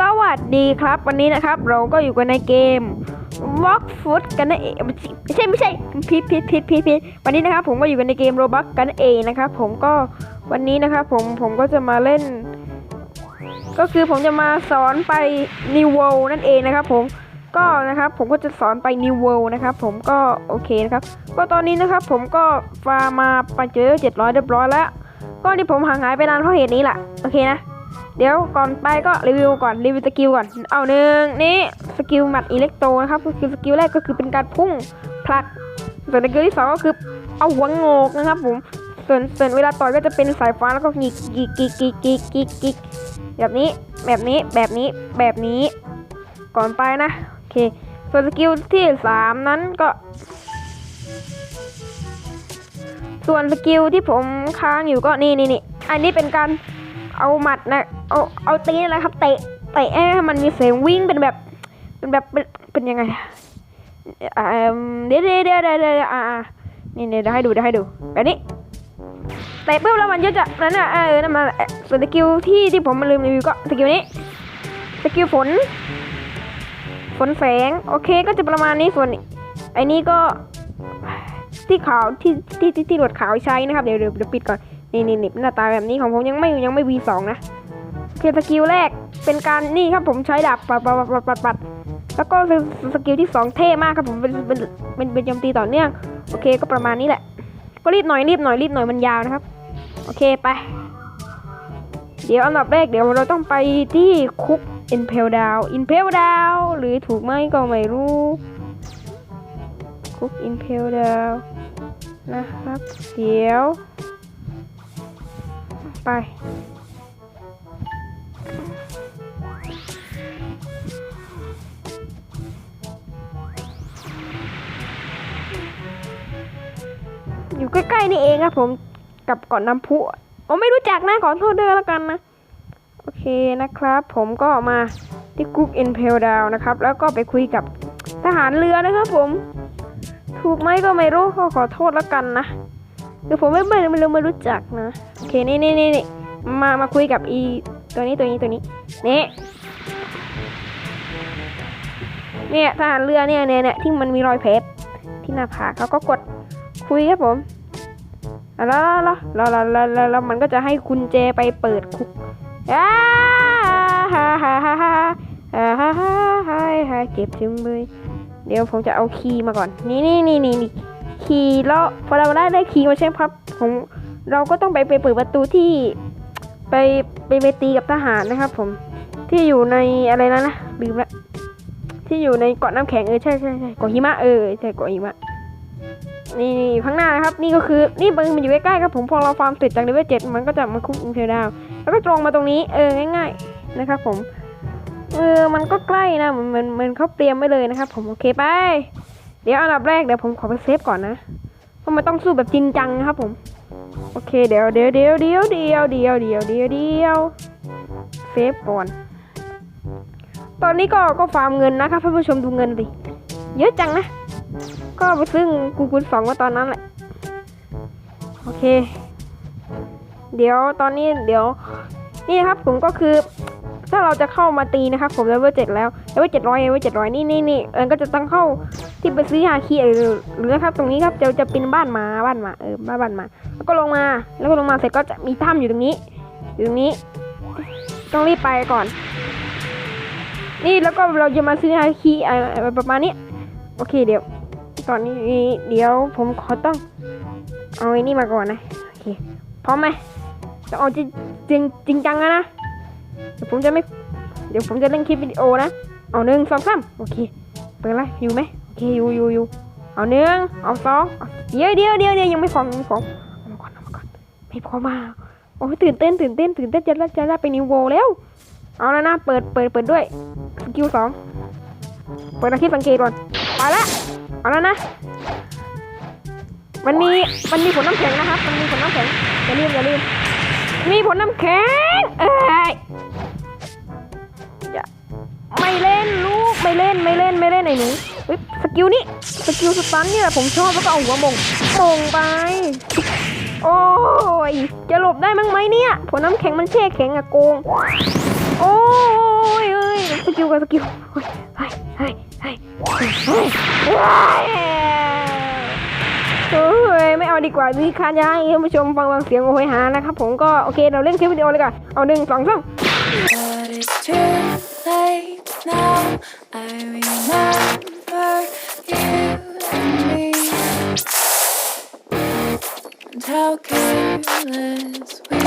สวัสดีครับวันนี้นะครับเราก็อยู่กันในเกม Walk Foot กันนั่นเองไม่ใช่ไม่ใช่ผิดผิดผิดผิดผิดวันนี้นะครับผมก็อยู่กันในเกม Roblox กันเองนะครับผมก็วันนี้นะครับผมผมก็จะมาเล่น ก็คือผมจะมาสอนไป New World นั่นเองนะครับผมก็นะครับผมก็จะสอนไป New World นะครับผมก็โอเคนะครับก็ตอนนี้นะครับผมก็ฟาร์มมาไปเจอ700เรียบร้อยแล้ว ก็ที่ผมห่างหายไปนานเพราะเหตุนี้แหละโอเคนะ เดี๋ยวก่อนไปก็รีวิวก่อนรีวิวสกิลก่อน เอาหนึ่งนี่สกิลหมัดอิเล็กโตนะครับก็คือสกิลแรกก็คือเป็นการพุ่งผลัก ส่วนสกิลที่สองก็คือเอาหัวโงกนะครับผมส่วนส่วนเวลาต่อยก็จะเป็นสายฟ้าแล้วก็กิกกิกกิกกิกกิกกิกกิกแบบนี้แบบนี้แบบนี้แบบนี้ ก่อนไปนะโอเคส่วนสกิลที่สามนั้นก็ ส่วนสกิลที่ผมค้างอยู่ก็นี่นี่นี่อันนี้เป็นการ เอาหมัดนะเอาเอาตีนอะไรครับเตะเตะให้มันมีเสียงวิ่งเป็นแบบเป็นแบบเป็นเป็นยังไงอ่าเดี๋ยวเดี๋ยวเดี๋ยวเดี๋ยวเดี๋ยวอ่านี่นี่เดี๋ยวให้ดูเดี๋ยวให้ดูแบบนี้เตะปุ๊บแล้วมันก็จะนั่นน่ะเออนั่นมันเอ่อส่วนสกิลที่ที่ผมมาลืมรีวิวก็สกิลนี้สกิลฝน ฝนแสงโอเคก็จะประมาณนี้ส่วนไอ้นี่ก็ที่ขาวที่ที่ที่ที่หนวดขาวใช้นะครับเดี๋ยวเดี๋ยวเดี๋ยวปิดก่อน นี่นี่นี่หน้าตาแบบนี้ของผมยังไม่ยังไม่ V2 นะโอเคสกิลแรกเป็นการนี่ครับผมใช้ดาบปัดปัดปัดปัดปัดแล้วก็สกิลที่สองเท่มากครับผมเป็นเป็นเป็นเป็นโจมตีต่อเนื่องโอเคก็ประมาณนี้แหละ ก็รีบหน่อยรีบหน่อยรีบหน่อยมันยาวนะครับ โอเคไป เดี๋ยวอันดับแรกเดี๋ยวเราต้องไปที่คุกอินเพลดาวอินเพลดาวหรือถูกไหมก็ไม่รู้คุกอินเพลดาวนะครับ เดี๋ยว ไป อยู่ใกล้ๆนี่เองครับผมกับเก่อนน้ำพุผมไม่รู้จักนะขอโทษด้วยแล้วกันนะ โอเคนะครับ ผมก็มาที่กรุ๊กอินเพลดาวนะครับ แล้วก็ไปคุยกับทหารเรือนะครับผม ถูกไหมก็ไม่รู้ก็ขอโทษแล้วกันนะคือผมไม่ไม่ไม่รู้ไม่รู้จักนะ เคนี่นี่นี่มามาคุยกับอีตัวนี้ตัวนี้ตัวนี้นี่เนี่ยทหารเรือเนี่ยเนี่ยเนี่ยที่มันมีรอยแผลที่หน้าผากเขาก็กดคุยครับผมแล้วแล้วแล้วแล้วแล้วแล้วมันก็จะให้คุณเจไปเปิดคุกอ้าฮ่าฮ่าฮ่าฮ่าฮ่าฮ่าฮ่าฮ่าฮ่าเก็บจึงเลยเดี๋ยวผมจะเอาคีย์มาก่อน นี่นี่นี่นี่นี่คีย์แล้วพอเราได้ได้คีย์มาใช่ไหมครับผม เราก็ต้องไปไปเปิดประตูที่ไปไปไปตีกับทหารนะครับ ผมที่อยู่ในอะไรนะนะลืมละที่อยู่ในเกาะน้ำแข็งเออใช่ใช่ใช่เกาะหิมะเออใช่เกาะหิมะนี่ข้างหน้านะครับ นี่ก็คือนี่มันมันอยู่ใกล้ๆครับผมพอเราฟาร์มเสร็จจากเลเวลเจ็ดมันก็จะมาคุกอินเทลดาวแล้วก็ตรงมาตรงนี้เออง่าย ๆนะครับ ผมเออมันก็ใกล้นะมือนเหมือนเหมือนเขาเตรียมไว้เลยนะครับ ผมโอเคไป เดี๋ยวอันดับแรกเดี๋ยวผมขอไปเซฟก่อนนะเพราะมันต้องสู้แบบจริงจังนะครับผม โอเคเดี๋ยวเดี๋ยวเดี๋ยวเดี๋ยวเดี๋ยวเดี๋ยวเดี๋ยวเดี๋ยวเดี๋ยวเซฟก่อน ตอนนี้ก็ก็ฟาร์มเงินนะครับท่านผู้ชมดูเงินดิ เยอะจังนะ ก็ไปซื้อกูคุณสองมาตอนนั้นแหละ โอเค เดี๋ยวตอนนี้เดี๋ยว นี่ครับผมก็คือ ถ้าเราจะเข้ามาตีนะครับผมเลเวลเจ็ดแล้วเลเวลเจ็ดร้อยเลเวลเจ็ดร้อยนี่นี่นี่เออก็จะต้องเข้าที่ไปซื้อฮาคีหรือหรือนะครับ ตรงนี้ครับจะจะเป็นบ้านมาบ้านมาเออบ้านบ้านมา แล้วก็ลงมาแล้วก็ลงมาเสร็จก็จะมีถ้ำอยู่ตรงนี้ อยู่ตรงนี้ต้องรีบไปก่อน นี่แล้วก็เราจะมาซื้อฮาคีอะไรประมาณนี้โอเคเดี๋ยวตอนนี้เดี๋ยวผมขอต้องเอาไอ้นี่มาก่อนนะโอเคพร้อมไหมจะเอาจริงจริงจังนะ เดี๋ยวผมจะไม่ เดี๋ยวผมจะเล่นคลิปวิดีโอนะ เอาหนึ่งสองสามโอเค เปิดไรอยู่ไหมโอเคอยู่อยู่อยู่เอาหนึ่งเอาสองเอาเดี๋ยวเดี๋ยวเดี๋ยวเดี๋ยวยังไม่พอยังไม่พอเอามาก่อนเอามาก่อนไม่พอมาโอ้ยตื่นเต้นตื่นเต้นตื่นเต้นจะได้จะได้ไปนิวโวแล้ว เอาแล้วนะเปิดเปิดเปิดด้วยสกิลสองเปิดอาคีสังเกตก่อนไปละเอาแล้วนะ มันมีมันมีผลน้ำแข็งนะครับ มันมีผลน้ำแข็งอย่าลืมอย่าลืม มีผลน้ำแข็ง เอ้ยอย่าไม่เล่นลูก ไม่เล่น ไม่เล่น ไม่เล่นไอ้หนูเฮ้ยสกิลนี้ สกิลสตันเนี่ยผมชอบแล้วก็เอาหัวมงมงไป โอ้ย จะหลบได้มั้งไหมเนี่ย ผลน้ำแข็งมันแช่แข็งอะโกง โอ้ยเอ้ยกดสกิลเฮ้ยเฮ้ยเฮ้ยเฮ้ย เฮ้ยเฮ้ยโอ้ยไม่เอาดีกว่ามีคานยายท่านผู้ชมฟังฟังเสียงโอ้ยหานะครับ ผมก็โอเคเราเล่นคลิปวิดีโอเลยกันเอาหนึ่งสองสาม But it's too late now. I remember you and me. And how careless we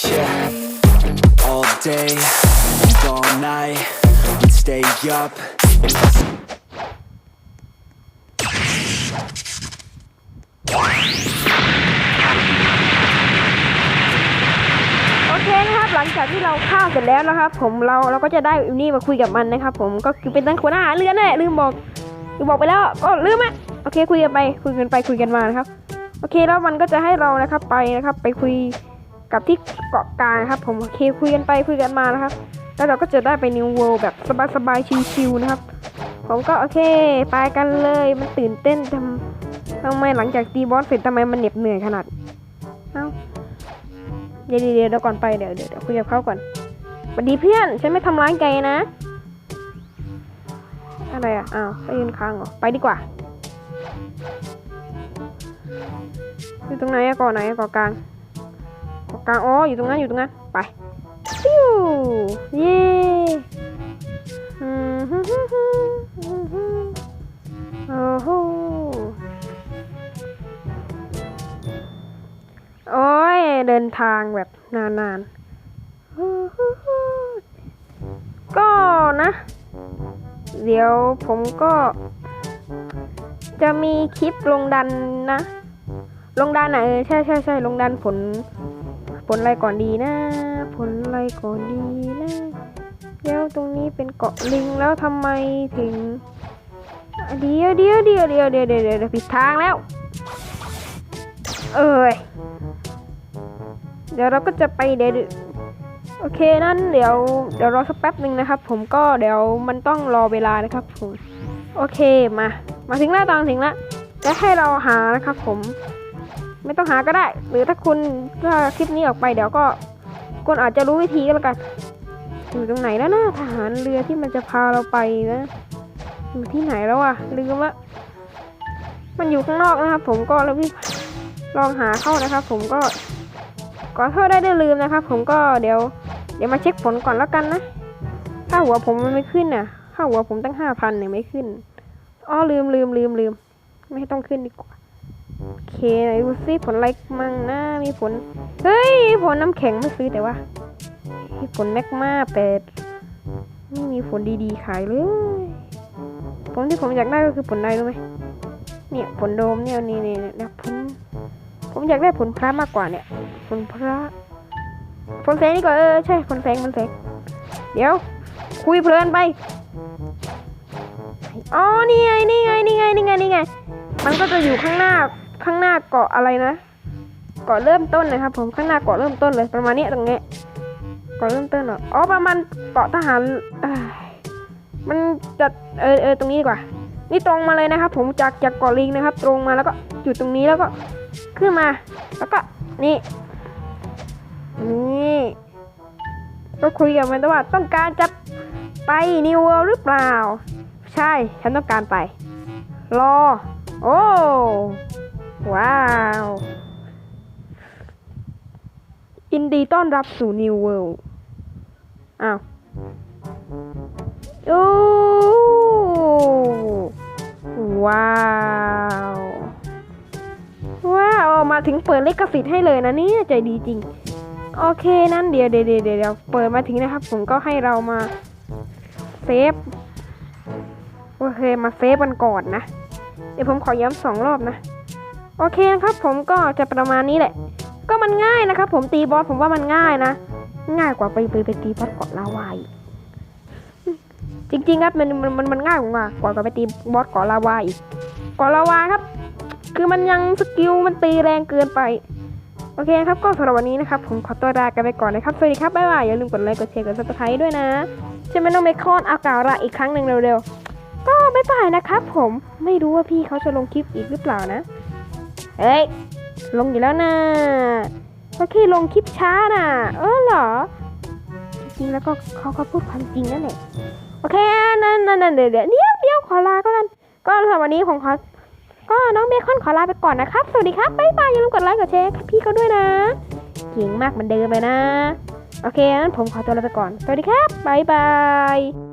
could Yeah. be. all day and all night. We'd stay up. If I โอเคนะครับหลัง จากที่เราฆ่าเสร็จแล้วนะครับ ผมเราเราก็จะได้อินี่มาคุยกับมันนะครับ ผมก็คือเป็นตั้งหัวหน้าเรือนั่นแหละลืมบอกลืมบอกไปแล้วก็ลืมอะโอเคคุยกันไปคุยกันไปคุยกันมานะครับ โอเคแล้วมันก็จะให้เรานะครับไปนะครับ ไปคุยกับที่เกาะกลางครับ ผมโอเคคุยกันไปคุยกันมานะครับ แล้วเราก็จะได้ไปนิวเวิลด์แบบสบายๆชิวๆนะครับ ผมก็โอเคไปกันเลยมันตื่นเต้นทำทำไมหลังจากตีบอสเสร็จทำไมมันเหน็บเหนื่อยขนาดเอ้า เดี๋ยวเดี๋ยวเดี๋ยวก่อนไปเดี๋ยวเดี๋ยวเดี๋ยวคุยกับเขาก่อนสวัสดีเพื่อน ฉันไม่ทำร้ายแกนะ อะไรอะ อ้าวไปยืนค้างเหรอ ไปดีกว่า อยู่ตรงไหนอะก่อไหนก่อกลางกาะกลาง อ๋อ อยู่ตรงนั้น อยู่ตรงนั้น ไปฟิวเย่โอ้โห โอ้ย เดินทางแบบนานๆ ก็นะ เดี๋ยวผมก็ จะมีคลิปลงดันนะ ลงดันอะเออใช่ใช่ใช่ลงดันผล ผลอะไรก่อนดีนะ ผลอะไรก่อนดีนะแล้วตรงนี้เป็นเกาะลิงแล้วทำไมถึงเดียวเดี๋ยวเดี๋ยวเดี๋ยวเดี๋ยวเดี๋ยวเดี๋ยวผิดทางแล้ว เอ้ย เดี๋ยวเราก็จะไปเดี๋ยวโอเคนั่นเดี๋ยวเดี๋ยวรอสักแป๊บหนึ่งนะครับ ผมก็เดี๋ยวมันต้องรอเวลานะครับผมโอเคมา มาถึงแล้วตอนถึงแล้วจะให้เราหานะครับ ผมไม่ต้องหาก็ได้ หรือถ้าคุณถ้าคลิปนี้ออกไปเดี๋ยวก็คุณอาจจะรู้วิธีก็แล้วกันอยู่ตรงไหนแล้วนะทหารเรือที่มันจะพาเราไปนะอยู่ที่ไหนแล้วอะลืมละมันอยู่ข้างนอกนะครับ ผมก็แล้วพี่ลองหาเข้านะครับ ผมก็ ขอโทษได้ได้ลืมนะครับ ผมก็เดี๋ยว เดี๋ยวมาเช็คผลก่อนแล้วกันนะ ถ้าหัวผมมันไม่ขึ้นน่ะ ถ้าหัวผมตั้งห้าพันเนี่ยไม่ขึ้น อ้อลืมลืมลืมลืม ไม่ต้องขึ้นดีกว่า โอเคไหนดูซิผลอะไรมั่งนะมีผล เฮ้ย ผลน้ำแข็งไม่ซื้อแต่ว่ามีผลแมกมาเป็ดไม่มีผลดีๆขายเลยผลที่ผมอยากได้ก็คือผลอะไรรู้ไหมเนี่ยผลโดมเนี่ยนี่นี่เนี่ยผลผมอยากได้ผลพระมากกว่าเนี่ย ผลพระผลแสงนี่ก่อนเออใช่ผลแสงผลแสงเดี๋ยว คุยเพลินไปอ๋อนี่ไงนี่ไงนี่ไงนี่ไงนี่ไง มันก็จะอยู่ข้างหน้าข้างหน้าเกาะอะไรนะเกาะเริ่มต้นนะครับ ผมข้างหน้าเกาะเริ่มต้นเลยประมาณนี้ตรงเนี้เกาะเริ่มต้นเหรออ๋อประมาณเกาะทหารมันจะเออเออตรงนี้ดีกว่า นี่ตรงมาเลยนะครับ ผมจากจากเกาะลิงนะครับ ตรงมาแล้วก็อยู่ตรงนี้แล้วก็ขึ้นมา แล้วก็นี่ นี่ก็คุยกับมันว่าต้องการจะไปนิวเวิลด์หรือเปล่า ใช่ฉันต้องการไป รอ โอ้ ว้าวอินดีต้อนรับสู่นิวเวิลด์อ้าวโอ้ว้าว ว้าว มาถึงเปิดเลิขสิทธิ์ให้เลยนะเนี่ยใจดีจริง โอเคนั้นเดี๋ยวเดี๋ยวเดี๋ยวเดี๋ยวเปิดมาถึงนะครับ ผมก็ให้เรามาเซฟโอเคมาเซฟกันก่อนนะ เดี๋ยวผมขอย้ำสองรอบนะ โอเคนะครับผมก็จะประมาณนี้แหละ ก็มันง่ายนะครับผมตีบอสผมว่ามันง่ายนะ ง่ายกว่าไปไปไปตีบอสเกาะลาวาอีกจริงๆครับมันมันมันมันง่ายกว่ากว่ากว่าไปตีบอสเกาะลาวาอีกเกาะลาวาครับ คือมันยังสกิลมันตีแรงเกินไป โอเคครับก็สำหรับวันนี้นะครับผมขอตัวลากันไปก่อนนะครับ สวัสดีครับบ๊ายบายอย่าลืมกดไลค์กดแชร์กดซับสไครต์ด้วยนะใช่ไหมน้องเมคอนเอากาศอีกครั้งหนึ่งเร็วๆ ก็บ๊ายบายนะครับผมไม่รู้ว่าพี่เขาจะลงคลิปอีกหรือเปล่านะเฮ้ยลงอยู่แล้วนะโอเคลงคลิปช้าน่ะ เออเหรอ จริงแล้วก็เขาก็พูดความจริงนั่นแหละโอเคนั่นนั่นเดี๋ยวเดี๋ยวเดี๋ยวเดี๋ยวขอลาก็กันก็สำหรับวันนี้ผมขอ ก็น้องเบคอนขอลาไปก่อนนะครับ สวัสดีครับบ๊ายบายอย่าลืมกดไลค์กดแชร์พี่เขาด้วยนะเก่งมากเหมือนเดิมเลยนะ โอเคงั้นผมขอตัวลาไปก่อน สวัสดีครับบ๊ายบาย